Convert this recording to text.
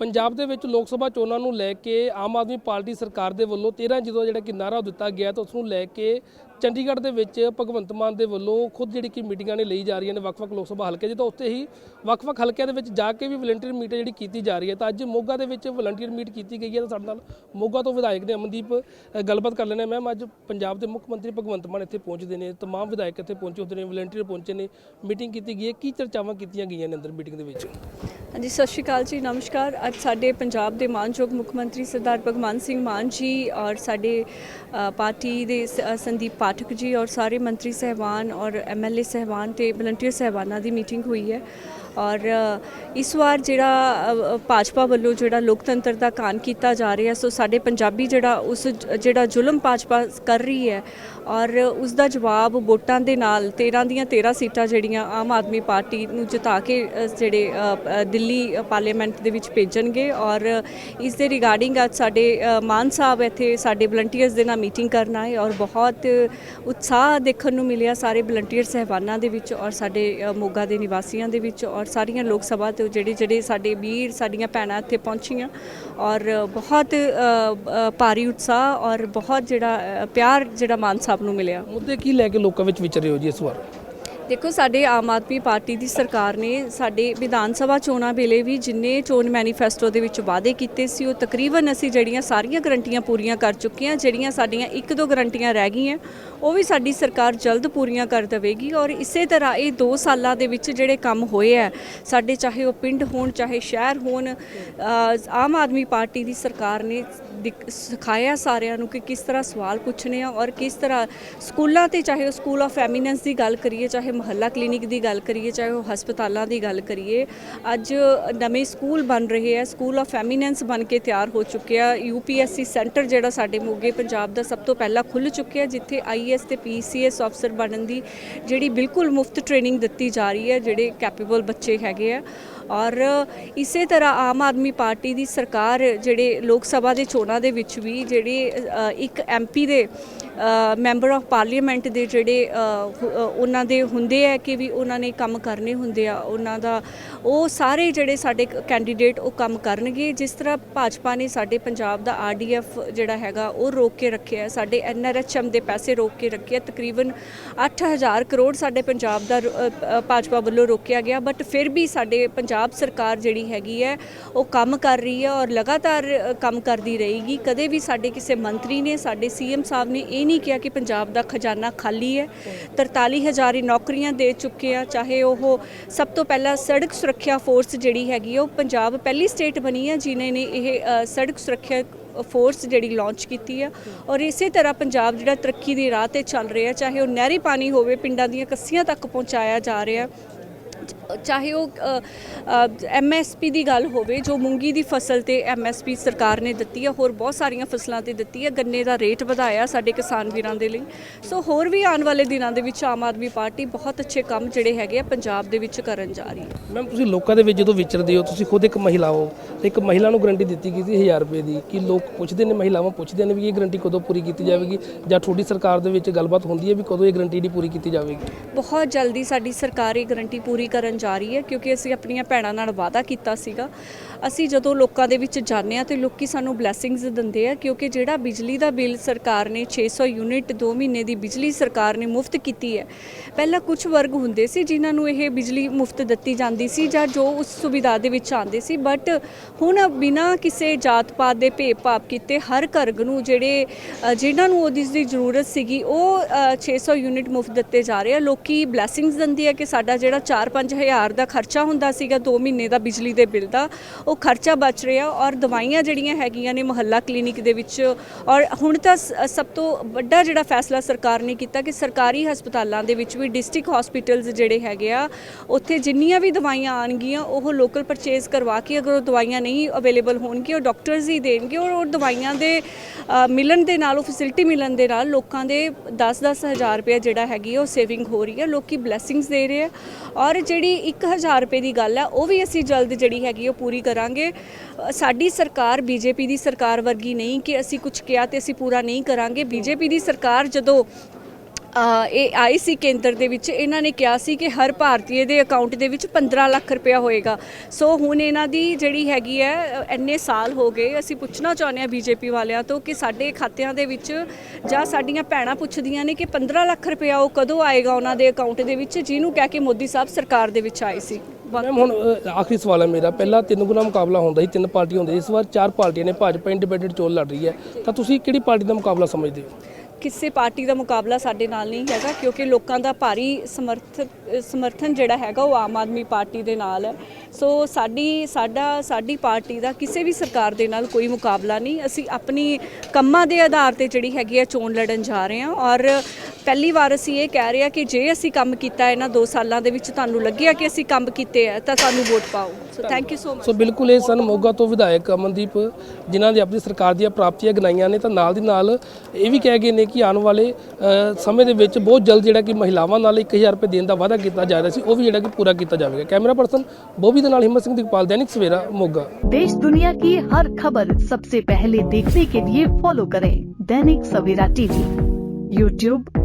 ਪੰਜਾਬ ਦੇ ਵਿੱਚ ਲੋਕ ਸਭਾ ਚੋਣਾਂ ਨੂੰ ਲੈ ਕੇ ਆਮ ਆਦਮੀ ਪਾਰਟੀ ਸਰਕਾਰ ਦੇ ਵੱਲੋਂ 13 ਜਦੋਂ ਜਿਹੜਾ ਕਿ ਨਾਰਾ ਦਿੱਤਾ ਗਿਆ ਤਾਂ ਉਸ ਨੂੰ ਲੈ ਕੇ ਚੰਡੀਗੜ੍ਹ ਦੇ ਵਿੱਚ ਭਗਵੰਤ ਮਾਨ ਦੇ ਵੱਲੋਂ ਖੁਦ ਜਿਹੜੀ ਕਿ ਮੀਟਿੰਗਾਂ ਨੇ ਲਈ ਜਾ ਰਹੀਆਂ ਨੇ ਵੱਖ-ਵੱਖ ਲੋਕ ਸਭਾ ਹਲਕੇ 'ਚ ਉੱਥੇ ਹੀ ਵੱਖ-ਵੱਖ ਹਲਕਿਆਂ ਦੇ ਵਿੱਚ ਜਾ ਕੇ ਵੀ ਵਲੰਟੀਅਰ ਮੀਟ ਜਿਹੜੀ ਕੀਤੀ ਜਾ ਰਹੀ ਹੈ। ਤਾਂ ਅੱਜ ਮੋਗਾ ਦੇ ਵਿੱਚ ਵਲੰਟੀਅਰ ਮੀਟ ਕੀਤੀ ਗਈ ਹੈ ਤਾਂ ਸਾਡੇ ਨਾਲ ਮੋਗਾ ਤੋਂ ਵਿਧਾਇਕ ਨੇ ਅਮਨਦੀਪ ਗੱਲਬਾਤ ਕਰ ਲੈਣੇ ਮੈਮ, ਅੱਜ ਪੰਜਾਬ ਦੇ ਮੁੱਖ ਮੰਤਰੀ ਭਗਵੰਤ ਮਾਨ ਇੱਥੇ ਪਹੁੰਚਦੇ ਨੇ, ਤਮਾਮ ਵਿਧਾਇਕ ਇੱਥੇ ਪਹੁੰਚੇ ਹੁੰਦੇ ਨੇ, ਵਲੰਟੀਅਰ ਪਹੁੰਚੇ ਨੇ, ਮੀਟਿੰਗ ਕੀਤੀ ਗਈ ਹੈ। ਕੀ ਚਰਚਾਵਾਂ ਕੀਤੀਆਂ ਗਈਆਂ ਨੇ ਅੰਦਰ ਮੀਟਿੰਗ ਦੇ ਵਿੱਚ? ਹਾਂਜੀ, ਸਤਿ ਸ਼੍ਰੀ ਅਕਾਲ ਜੀ, ਨਮਸਕਾਰ। ਅੱਜ ਸਾਡੇ ਪੰਜਾਬ ਦੇ ਮਾਨਯੋਗ ਮੁੱਖ ਮੰਤਰੀ ਸਰਦਾਰ ਭਗਵੰਤ ਸਿੰਘ ਮਾਨ ਜੀ ਔਰ ਸਾਡੇ ਪਾਰਟੀ ਦੇ ਸੰਦੀਪ ਪਾਠਕ ਜੀ ਔਰ ਸਾਰੇ ਮੰਤਰੀ ਸਹਿਬਾਨ ਔਰ ਐਮਐਲਏ ਸਹਿਬਾਨ ਤੇ ਵਲੰਟੀਅਰ ਸਹਿਬਾਨਾਂ ਦੀ ਮੀਟਿੰਗ ਹੋਈ ਹੈ। ਔਰ ਇਸ ਵਾਰ ਜਿਹੜਾ ਭਾਜਪਾ ਵੱਲੋਂ ਜਿਹੜਾ ਲੋਕਤੰਤਰ ਦਾ ਕਾਨ ਕੀਤਾ ਜਾ ਰਿਹਾ, ਸੋ ਸਾਡੇ ਪੰਜਾਬੀ ਜਿਹੜਾ ਉਸ ਜਿਹੜਾ ਜ਼ੁਲਮ ਭਾਜਪਾ ਕਰ ਰਹੀ ਹੈ ਔਰ ਉਸ ਦਾ ਜਵਾਬ ਵੋਟਾਂ ਦੇ ਨਾਲ 13 ਦੀਆਂ 13 ਸੀਟਾਂ ਜਿਹੜੀਆਂ ਆਮ ਆਦਮੀ ਪਾਰਟੀ ਨੂੰ ਜਿਤਾ ਕੇ ਜਿਹੜੇ ਦਿੱਲੀ ਪਾਰਲੀਮੈਂਟ ਦੇ ਵਿੱਚ ਭੇਜਣਗੇ ਔਰ ਇਸ ਦੇ ਰਿਗਾਰਡਿੰਗ ਅੱਜ ਸਾਡੇ ਮਾਨ ਸਾਹਿਬ ਇੱਥੇ ਸਾਡੇ ਵਲੰਟੀਅਰਸ ਦੇ ਨਾਲ ਮੀਟਿੰਗ ਕਰਨ ਆਏ ਔਰ ਬਹੁਤ ਉਤਸ਼ਾਹ ਦੇਖਣ ਨੂੰ ਮਿਲਿਆ ਸਾਰੇ ਵਲੰਟੀਅਰ ਸਹਿਬਾਨਾਂ ਦੇ ਵਿੱਚ ਔਰ ਸਾਡੇ ਮੋਗਾ ਦੇ ਨਿਵਾਸੀਆਂ ਦੇ ਵਿੱਚ ਔਰ ਸਾਰੀਆਂ ਲੋਕ ਸਭਾ ਤੋਂ ਜਿਹੜੇ ਜਿਹੜੇ ਸਾਡੇ ਵੀਰ, ਸਾਡੀਆਂ ਭੈਣਾਂ ਇੱਥੇ ਪਹੁੰਚੀਆਂ ਔਰ ਬਹੁਤ ਭਾਰੀ ਉਤਸ਼ਾਹ ਔਰ ਬਹੁਤ ਜਿਹੜਾ ਪਿਆਰ ਜਿਹੜਾ ਮਾਨ ਸਾਹਿਬ ਨੂੰ ਮਿਲਿਆ। ਮੁੱਦੇ ਕੀ ਲੈ ਕੇ ਲੋਕਾਂ ਵਿੱਚ ਵਿਚਰ ਹੋ ਜੀ ਇਸ ਵਾਰ? ਦੇਖੋ, ਸਾਡੇ ਆਮ ਆਦਮੀ ਪਾਰਟੀ ਦੀ ਸਰਕਾਰ ਨੇ ਸਾਡੇ ਵਿਧਾਨ ਸਭਾ ਚੋਣਾਂ ਵੇਲੇ ਵੀ ਜਿੰਨੇ ਚੋਣ ਮੈਨੀਫੈਸਟੋ ਦੇ ਵਿੱਚ ਵਾਅਦੇ ਕੀਤੇ ਸੀ, ਉਹ ਤਕਰੀਬਨ ਅਸੀਂ ਜਿਹੜੀਆਂ ਸਾਰੀਆਂ ਗਰੰਟੀਆਂ ਪੂਰੀਆਂ ਕਰ ਚੁੱਕੇ ਹਾਂ, ਜਿਹੜੀਆਂ ਸਾਡੀਆਂ ਇੱਕ ਦੋ ਗਰੰਟੀਆਂ ਰਹਿ ਗਈਆਂ, ਉਹ ਵੀ ਸਾਡੀ ਸਰਕਾਰ ਜਲਦ ਪੂਰੀਆਂ ਕਰ ਦੇਵੇਗੀ ਔਰ ਇਸੇ ਤਰ੍ਹਾਂ ਇਹ 2 ਸਾਲਾਂ ਦੇ ਵਿੱਚ ਜਿਹੜੇ ਕੰਮ ਹੋਏ ਆ, ਸਾਡੇ ਚਾਹੇ ਉਹ ਪਿੰਡ ਹੋਣ, ਚਾਹੇ ਸ਼ਹਿਰ ਹੋਣ ਆਮ ਆਦਮੀ ਪਾਰਟੀ ਦੀ ਸਰਕਾਰ ਨੇ ਦਿਖ- ਸਿਖਾਇਆ ਸਾਰਿਆਂ ਨੂੰ ਕਿ ਕਿਸ ਤਰ੍ਹਾਂ ਸਵਾਲ ਪੁੱਛਣੇ ਆ ਔਰ ਕਿਸ ਤਰ੍ਹਾਂ ਸਕੂਲਾਂ ਤੇ ਚਾਹੇ ਉਹ ਸਕੂਲ ਆਫ ਐਮੀਨੈਂਸ ਦੀ ਗੱਲ ਕਰੀਏ, ਚਾਹੇ ਮੁਹੱਲਾ ਕਲੀਨਿਕ ਦੀ ਗੱਲ ਕਰੀਏ ਚਾਹੇ ਉਹ ਹਸਪਤਾਲਾਂ ਦੀ ਗੱਲ ਕਰੀਏ ਅੱਜ ਨਵੇਂ ਸਕੂਲ ਬਣ ਰਹੇ ਆ ਸਕੂਲ ਆਫ ਐਮੀਨੈਂਸ ਬਣ ਕੇ ਤਿਆਰ ਹੋ ਚੁੱਕੇ ਆ ਯੂਪੀਐਸਸੀ ਸੈਂਟਰ ਜਿਹੜਾ ਸਾਡੇ ਮੋਗੇ ਪੰਜਾਬ ਦਾ ਸਭ ਤੋਂ ਪਹਿਲਾਂ ਖੁੱਲ ਚੁੱਕਿਆ ਜਿੱਥੇ ਆਈਐਸ ਤੇ ਪੀਸੀਐਸ ਅਫਸਰ ਬਣਨ ਦੀ ਜਿਹੜੀ ਬਿਲਕੁਲ ਮੁਫਤ ਟ੍ਰੇਨਿੰਗ ਦਿੱਤੀ ਜਾ ਰਹੀ ਹੈ ਜਿਹੜੇ ਕੈਪੇਬਲ ਬੱਚੇ ਹੈਗੇ ਆ। ਔਰ ਇਸੇ ਤਰ੍ਹਾਂ ਆਮ ਆਦਮੀ ਪਾਰਟੀ ਦੀ ਸਰਕਾਰ ਜਿਹੜੇ ਲੋਕ ਸਭਾ ਦੇ ਚੋਣਾਂ ਦੇ ਵਿੱਚ ਵੀ ਜਿਹੜੇ ਅ, ਇੱਕ ਐਮਪੀ ਦੇ ਮੈਂਬਰ ਆਫ ਪਾਰਲੀਮੈਂਟ ਦੇ ਜਿਹੜੇ ਉਹਨਾਂ ਦੇ ਹੁੰਦੇ ਆ ਕਿ ਵੀ ਉਹਨਾਂ ਨੇ ਕੰਮ ਕਰਨੇ ਹੁੰਦੇ ਆ, ਉਹਨਾਂ ਦਾ ਉਹ ਸਾਰੇ ਜਿਹੜੇ ਸਾਡੇ ਕੈਂਡੀਡੇਟ ਉਹ ਕੰਮ ਕਰਨਗੇ। ਜਿਸ ਤਰ੍ਹਾਂ ਭਾਜਪਾ ਨੇ ਸਾਡੇ ਪੰਜਾਬ ਦਾ ਆਰਡੀਐਫ ਜਿਹੜਾ ਹੈਗਾ, ਉਹ ਰੋਕ ਕੇ ਰੱਖਿਆ ਸਾਡੇ ਐਨਆਰਐਚਐਮ ਦੇ ਪੈਸੇ ਰੋਕ ਕੇ ਰੱਖੇ ਆ। ਤਕਰੀਬਨ 8000 ਕਰੋੜ ਸਾਡੇ ਪੰਜਾਬ ਦਾ ਰੋ- ਭਾਜਪਾ ਵੱਲੋਂ ਰੋਕਿਆ ਗਿਆ। ਬਟ ਫਿਰ ਵੀ ਸਾਡੇ ਪੰਜਾਬ ਸਰਕਾਰ ਜਿਹੜੀ ਹੈਗੀ ਹੈ, ਉਹ ਕੰਮ ਕਰ ਰਹੀ ਹੈ ਔਰ ਲਗਾਤਾਰ ਕੰਮ ਕਰਦੀ ਰਹੇਗੀ। ਕਦੇ ਵੀ ਸਾਡੇ ਕਿਸੇ ਮੰਤਰੀ ਨੇ, ਸਾਡੇ ਸੀਐਮ ਸਾਹਿਬ ਨੇ ਇਹ ਨਹੀਂ ਕਿਹਾ ਕਿ ਪੰਜਾਬ ਦਾ ਖਜ਼ਾਨਾ ਖਾਲੀ ਹੈ। 43000 ਹੀ ਨੌਕਰੀਆਂ ਦੇ ਚੁੱਕੇ ਆ, ਚਾਹੇ ਉਹ ਸਭ ਤੋਂ ਪਹਿਲਾਂ ਸੜਕ ਸੁਰੱਖਿਆ ਫੋਰਸ ਜਿਹੜੀ ਹੈਗੀ ਹੈ ਉਹ ਪੰਜਾਬ ਪਹਿਲੀ ਸਟੇਟ ਬਣੀ ਹੈ ਜਿਨ੍ਹਾਂ ਨੇ ਇਹ ਸੜਕ ਸੁਰੱਖਿਆ ਫੋਰਸ ਜਿਹੜੀ ਲਾਂਚ ਕੀਤੀ ਆ। ਔਰ ਇਸੇ ਤਰ੍ਹਾਂ ਪੰਜਾਬ ਜਿਹੜਾ ਤਰੱਕੀ ਦੇ ਰਾਹ ਤੇ ਚੱਲ ਰਿਹਾ, ਚਾਹੇ ਉਹ ਨਹਿਰੀ ਪਾਣੀ ਹੋਵੇ, ਪਿੰਡਾਂ ਦੀਆਂ ਕੱਸੀਆਂ ਤੱਕ ਪਹੁੰਚਾਇਆ ਜਾ ਰਿਹਾ। ਚਾਹੇ ਉਹ ਐਮਐਸਪੀ ਦੀ ਗੱਲ ਹੋਵੇ ਜੋ ਮੂੰਗੀ ਦੀ ਫਸਲ ਤੇ ਐਮਐਸਪੀ ਸਰਕਾਰ ਨੇ ਦਿੱਤੀ ਹੈ ਹੋਰ ਬਹੁਤ ਸਾਰੀਆਂ ਫਸਲਾਂ ਤੇ ਦਿੱਤੀ ਹੈ ਗੰਨੇ ਦਾ ਰੇਟ ਵਧਾਇਆ ਸਾਡੇ ਕਿਸਾਨ ਵੀਰਾਂ ਦੇ ਲਈ। ਸੋ ਹੋਰ ਵੀ ਆਉਣ ਵਾਲੇ ਦਿਨਾਂ ਦੇ ਵਿੱਚ ਆਮ ਆਦਮੀ ਪਾਰਟੀ ਬਹੁਤ ਅੱਛੇ ਕੰਮ ਜਿਹੜੇ ਹੈਗੇ ਆ ਪੰਜਾਬ ਦੇ ਵਿੱਚ ਕਰਨ ਜਾ ਰਹੀ ਹੈ। ਮੈਮ ਤੁਸੀਂ ਲੋਕਾਂ ਦੇ ਵਿੱਚ ਜਦੋਂ ਵਿਚਰਦੇ ਹੋ ਤੁਸੀਂ ਖੁਦ ਇੱਕ ਮਹਿਲਾ ਹੋ ਤੇ ਇੱਕ ਮਹਿਲਾ ਨੂੰ ਗਰੰਟੀ ਦਿੱਤੀ ਗਈ ਸੀ 1000 ਰੁਪਏ ਦੀ ਕਿ ਲੋਕ ਪੁੱਛਦੇ ਨੇ ਮਹਿਲਾਵਾਂ ਪੁੱਛਦੇ ਨੇ ਵੀ ਇਹ ਗਰੰਟੀ ਕਦੋਂ ਪੂਰੀ ਕੀਤੀ ਜਾਵੇਗੀ ਜਾਂ ਤੁਹਾਡੀ ਸਰਕਾਰ ਦੇ ਵਿੱਚ ਗੱਲਬਾਤ ਹੁੰਦੀ ਹੈ ਵੀ ਕਦੋਂ ਇਹ ਗਰੰਟੀ ਦੀ ਪੂਰੀ ਕੀਤੀ ਜਾਵੇਗੀ? ਬਹੁਤ ਜਲਦੀ ਸਾਡੀ ਸਰਕਾਰ ਇਹ ਗਰੰਟੀ ਪੂਰੀ ਕਰਨ ਜਾ ਰਹੀ ਹੈ ਕਿਉਂਕਿ ਅਸੀਂ ਆਪਣੀਆਂ ਭੈਣਾਂ ਨਾਲ ਵਾਅਦਾ ਕੀਤਾ ਸੀਗਾ। ਅਸੀਂ ਜਦੋਂ ਲੋਕਾਂ ਦੇ ਵਿੱਚ ਜਾਂਦੇ ਆ ਤੇ ਲੋਕੀ ਸਾਨੂੰ ਬਲੇਸਿੰਗਸ ਦਿੰਦੇ ਆ ਕਿਉਂਕਿ ਜਿਹੜਾ ਬਿਜਲੀ ਦਾ ਬਿੱਲ ਸਰਕਾਰ ਨੇ 600 ਯੂਨਿਟ 2 ਮਹੀਨੇ ਦੀ ਬਿਜਲੀ ਸਰਕਾਰ ਨੇ ਮੁਫਤ ਕੀਤੀ ਹੈ ਪਹਿਲਾਂ ਕੁਝ ਵਰਗ ਹੁੰਦੇ ਸੀ ਜਿਨ੍ਹਾਂ ਨੂੰ ਇਹ ਬਿਜਲੀ ਮੁਫਤ ਦਿੱਤੀ ਜਾਂਦੀ ਸੀ ਜਾਂ ਜੋ ਉਸ ਸੁਵਿਧਾ ਦੇ ਵਿੱਚ ਆਉਂਦੇ ਸੀ ਬਟ ਹੁਣ ਬਿਨਾਂ ਕਿਸੇ ਜਾਤ ਪਾਤ ਦੇ ਭੇਦਭਾਵ ਕੀਤੇ ਹਰ ਘਰਗ ਨੂੰ ਜਿਹੜੇ ਅ, ਜਿਨ੍ਹਾਂ ਨੂੰ ਉਹਦੀ ਦੀ ਜ਼ਰੂਰਤ ਸੀਗੀ ਉਹ ਅ, 600 ਯੂਨਿਟ ਮੁਫਤ ਦਿੱਤੇ ਜਾ ਰਹੇ ਆ। ਲੋਕੀ ਬਲੇਸਿੰਗਸ ਦਿੰਦੇ ਆ ਕਿ ਸਾਡਾ ਜਿਹੜਾ 4-5 ਹਜ਼ਾਰ ਦਾ ਖਰਚਾ ਹੁੰਦਾ ਸੀਗਾ 2 ਮਹੀਨੇ ਦਾ ਬਿਜਲੀ ਦੇ ਬਿੱਲ ਦਾ, ਉਹ ਖਰਚਾ ਬਚ ਰਿਹਾ ਔਰ ਦਵਾਈਆਂ ਜਿਹੜੀਆਂ ਹੈਗੀਆਂ ਨੇ ਮੁਹੱਲਾ ਕਲੀਨਿਕ ਦੇ ਵਿੱਚ ਔਰ ਹੁਣ ਤਾਂ ਸਭ ਤੋਂ ਵੱਡਾ ਜਿਹੜਾ ਫੈਸਲਾ ਸਰਕਾਰ ਨੇ ਕੀਤਾ ਕਿ ਸਰਕਾਰੀ ਹਸਪਤਾਲਾਂ ਦੇ ਵਿੱਚ ਵੀ ਡਿਸਟ੍ਰਿਕਟ ਹਸਪੀਟਲਸ ਜਿਹੜੇ ਹੈਗੇ ਆ, ਉੱਥੇ ਜਿੰਨੀਆਂ ਵੀ ਦਵਾਈਆਂ ਆਣਗੀਆਂ ਉਹ ਲੋਕਲ ਪਰਚੇਜ਼ ਕਰਵਾ ਕੇ ਅਗਰ ਉਹ ਦਵਾਈਆਂ ਨਹੀਂ ਅਵੇਲੇਬਲ ਹੋਣਗੀਆਂ, ਉਹ ਡਾਕਟਰਸ ਹੀ ਦੇਣਗੇ ਔਰ ਉਹ ਦਵਾਈਆਂ ਦੇ ਮਿਲਣ ਦੇ ਨਾਲ, ਉਹ ਫੈਸਿਲਿਟੀ ਮਿਲਣ ਦੇ ਨਾਲ ਲੋਕਾਂ ਦੇ 10-10 ਹਜ਼ਾਰ ਰੁਪਏ ਜਿਹੜਾ ਹੈਗੀ ਆ, ਉਹ ਸੇਵਿੰਗ ਹੋ ਰਹੀ ਹੈ ਲੋਕੀ ਬਲੇਸਿੰਗਸ ਦੇ ਰਹੇ ਆ ਔਰ ਜਿਹੜੀ 1000 ਰੁਪਏ ਦੀ ਗੱਲ ਹੈ ਉਹ ਵੀ ਅਸੀਂ ਜਲਦ ਜਿਹੜੀ ਹੈਗੀ ਉਹ ਪੂਰੀ ਕਰਾਂਗੇ। ਸਾਡੀ ਸਰਕਾਰ ਬੀਜੇਪੀ ਦੀ ਸਰਕਾਰ ਵਰਗੀ ਨਹੀਂ ਕਿ ਅਸੀਂ ਕੁਝ ਕਿਹਾ ਤੇ ਅਸੀਂ ਪੂਰਾ ਨਹੀਂ ਕਰਾਂਗੇ। ਬੀਜੇਪੀ ਦੀ ਸਰਕਾਰ ਜਦੋਂ ਇਹ ਆਈ ਸੀ ਕੇਂਦਰ ਦੇ ਵਿੱਚ ਇਹਨਾਂ ਨੇ ਕਿਹਾ ਸੀ ਕਿ ਹਰ ਭਾਰਤੀਏ ਦੇ ਅਕਾਊਂਟ ਦੇ ਵਿੱਚ 15 ਲੱਖ ਰੁਪਇਆ ਹੋਏਗਾ। ਸੋ ਹੁਣ ਇਹਨਾਂ ਦੀ ਜਿਹੜੀ ਹੈਗੀ ਹੈ ਅ, ਇੰਨੇ ਸਾਲ ਹੋ ਗਏ ਅਸੀਂ ਪੁੱਛਣਾ ਚਾਹੁੰਦੇ ਹਾਂ ਬੀਜੇਪੀ ਵਾਲਿਆਂ ਤੋਂ ਕਿ ਸਾਡੇ ਖਾਤਿਆਂ ਦੇ ਵਿੱਚ ਜਾਂ ਸਾਡੀਆਂ ਭੈਣਾਂ ਪੁੱਛਦੀਆਂ ਨੇ ਕਿ 15 ਲੱਖ ਰੁਪਇਆ ਉਹ ਕਦੋਂ ਆਏਗਾ ਉਹਨਾਂ ਦੇ ਅਕਾਊਂਟ ਦੇ ਵਿੱਚ ਜਿਹਨੂੰ ਕਹਿ ਕੇ ਮੋਦੀ ਸਾਹਿਬ ਸਰਕਾਰ ਦੇ ਵਿੱਚ ਆਏ ਸੀ। ਮੈਮ ਹੁਣ ਆਖਰੀ ਸਵਾਲ ਹੈ ਮੇਰਾ। ਪਹਿਲਾਂ ਤਿੰਨ ਗੁਣਾ ਮੁਕਾਬਲਾ ਹੁੰਦਾ ਸੀ ਤਿੰਨ ਪਾਰਟੀਆਂ ਹੁੰਦੀਆਂ ਇਸ ਵਾਰ ਚਾਰ ਪਾਰਟੀਆਂ ਨੇ ਭਾਜਪਾ ਇੰਡੀਪੈਂਡੈਂਟ ਚੋਣ ਲੜ ਰਹੀ ਹੈ। ਤਾਂ ਤੁਸੀਂ ਕਿਹੜੀ ਪਾਰਟੀ ਦਾ ਮੁਕਾਬਲਾ ਸਮਝਦੇ ਹੋ? ਕਿਸੇ ਪਾਰਟੀ ਦਾ ਮੁਕਾਬਲਾ ਸਾਡੇ ਨਾਲ ਨਹੀਂ ਹੈਗਾ, ਕਿਉਂਕਿ ਲੋਕਾਂ ਦਾ ਭਾਰੀ ਸਮਰਥ, ਸਮਰਥਨ ਜਿਹੜਾ ਹੈਗਾ ਉਹ ਆਮ ਆਦਮੀ ਪਾਰਟੀ ਦੇ ਨਾਲ ਹੈ। ਸੋ ਸਾਡੀ, ਸਾਡਾ, ਸਾਡੀ ਪਾਰਟੀ ਦਾ ਕਿਸੇ ਵੀ ਸਰਕਾਰ ਦੇ ਨਾਲ ਕੋਈ ਮੁਕਾਬਲਾ ਨਹੀਂ। ਅਸੀਂ ਆਪਣੀ ਕੰਮਾਂ ਦੇ ਆਧਾਰ ਤੇ ਜਿਹੜੀ ਹੈਗੀ ਹੈ ਚੋਣ ਲੜਨ ਜਾ ਰਹੇ ਹਾਂ ਔਰ ਪਹਿਲੀ ਵਾਰ ਅਸੀਂ ਇਹ ਕਹਿ ਰਹੇ ਹਾਂ ਕਿ ਜੇ ਅਸੀਂ ਕੰਮ ਕੀਤਾ ਇਹਨਾਂ 2 ਸਾਲਾਂ ਦੇ ਵਿੱਚ ਤੁਹਾਨੂੰ ਲੱਗਿਆ ਕਿ ਅਸੀਂ ਕੰਮ ਕੀਤੇ ਆ ਤਾਂ ਸਾਨੂੰ ਵੋਟ ਪਾਓ so thank you so much so ਬਿਲਕੁਲ ਇਹ ਸਨ ਮੋਗਾ ਤੋਂ ਵਿਧਾਇਕ ਅਮਨਦੀਪ ਜਿਨ੍ਹਾਂ ਦੇ ਆਪਣੀ ਸਰਕਾਰ ਦੀਆਂ ਪ੍ਰਾਪਤੀਆਂ ਗਿਣਾਈਆਂ ਨੇ ਤਾਂ ਨਾਲ ਦੀ ਨਾਲ ਇਹ ਵੀ ਕਹਿ ਗਏ ਨੇ ਕਿ ਆਉਣ ਵਾਲੇ ਅ, ਸਮੇਂ ਦੇ ਵਿੱਚ ਬਹੁਤ ਜਲਦ ਜਿਹੜਾ ਕਿ ਮਹਿਲਾਵਾਂ ਨਾਲ 1000 ਰੁਪਏ ਦੇਣ ਦਾ ਵਾਅਦਾ ਕੀਤਾ ਜਾ ਰਿਹਾ ਸੀ ਉਹ ਵੀ ਜਿਹੜਾ ਕਿ ਪੂਰਾ ਕੀਤਾ ਜਾਵੇਗਾ ਕੈਮਰਾ ਪਰਸਨ ਬੋਬੀ ਦੇ ਨਾਲ ਹਿੰਮਤ ਸਿੰਘ ਦਿਗਪਾਲ ਦੈਨਿਕ ਸਵੇਰਾ ਮੋਗਾ देश दुनिया की हर खबर सबसे पहले देखने के लिए फॉलो करें दैनिक सवेरा टीवी यूट्यूब